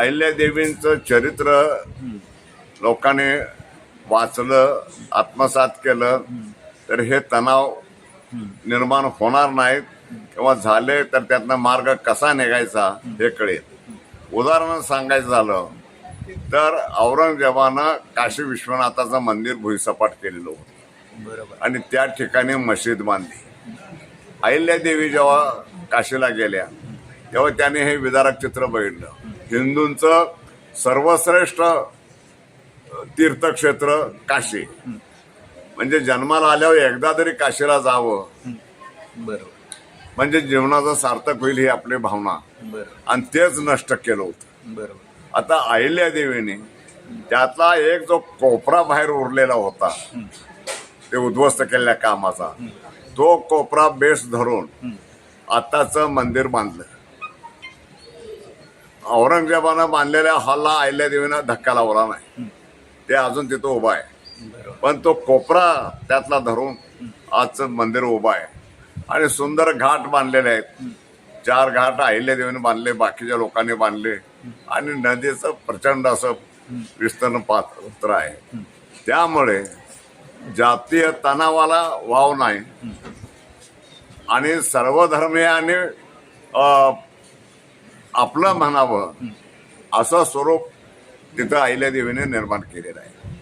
अहिल्यादेवींचं चरित्र लोकांनी वाचलं आत्मसात केलं तर हे तणाव निर्माण होणार नाहीत. किंवा झाले तर त्यातनं मार्ग कसा निघायचा हे कळेल. उदाहरण सांगायचं झालं तर औरंगजेबानं काशी विश्वनाथाचं मंदिर भुईसपाट केलेलं होतं. बरोबर. आणि त्या ठिकाणी मशीद बांधली. अहिल्यादेवी जेव्हा काशीला गेल्या तेव्हा त्याने हे विदारक चित्र बघितलं. हिंदूंचं सर्वश्रेष्ठ तीर्थक्षेत्र काशी. म्हणजे जन्माला आल्यावर एकदा तरी काशीला जावं. बरोबर. म्हणजे जीवनाचं सार्थक होईल ही आपली भावना. आणि तेच नष्ट केलं होतं. बरोबर. आता अहिल्यादेवीने त्यातला एक जो कोपरा बाहेर उरलेला होता ते उद्ध्वस्त केलेल्या कामाचा तो कोपरा बेस धरून आताचं मंदिर बांधलं. औरंगजेबानं बांधलेल्या हॉलला अहिल्यादेवीनं धक्का लावला नाही. ते अजून तिथं उभं आहे. पण तो कोपरा त्यातला धरून आजचं मंदिर उभं आहे. आणि सुंदर घाट बांधलेले आहेत. चार घाट अहिल्यादेवीने बांधले बाकीच्या लोकांनी बांधले. आणि नदीचं प्रचंड असं विस्तीर्ण पात्र आहे. त्यामुळे जातीय तणावाला वाव नाही. आणि सर्वधर्मीयाने आपलं म्हणावं असं स्वरूप तिथं अहिल्यादेवीने निर्माण केलेलं आहे.